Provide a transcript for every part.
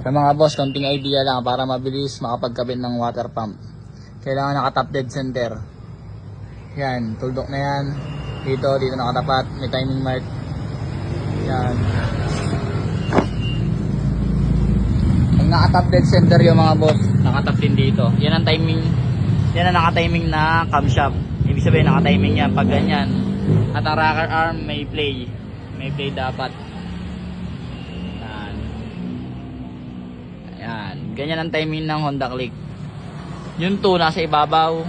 Sa mga boss, konting idea lang para mabilis makapagkabit ng water pump. Kailangan naka-top dead center. Yan, tuldok na yan. Dito, dito nakatapat. May timing mark. Yan. Pag naka-top dead center yung mga boss, nakatap din dito. Yan ang timing. Yan ang naka-timing na camshaft. Ibig sabihin naka-timing yan pag ganyan. At ang rocker arm may play. May play dapat. Ayan. Ganyan ang timing ng Honda Click. Yung 2 nasa ibabaw.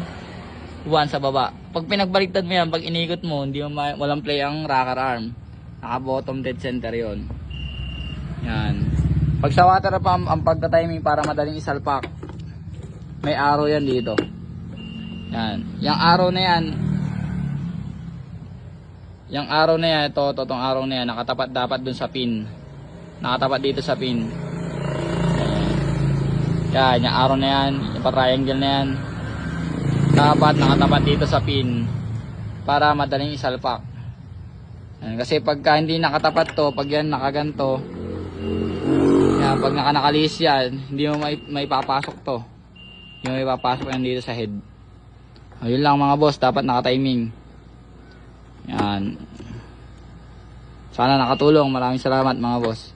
1 sa baba. Pag pinagbaliktad mo yan, pag inikot mo, hindi mo walang play ang rocker arm. Naka bottom dead center yon. Yan. Pag sa water pump, ang pagka-timing para madaling isalpak, may arrow yan dito. Yan. Yung arrow na yan, yung arrow na yan, ito, itong arrow na yan, nakatapat dapat dun sa pin. Nakatapat dito sa pin. Yan, yung arrow na yan, yung triangle na yan. Dapat nakatapat dito sa pin para madaling isalpak. Yan, kasi pagka hindi nakatapat to, pag yan nakaganto, yan, pag nakanakalis yan, hindi mo may, may papasok to. Hindi mo may papasok yan dito sa head. Ayun lang mga boss, dapat naka-timing. Yan. Sana nakatulong. Maraming salamat mga boss.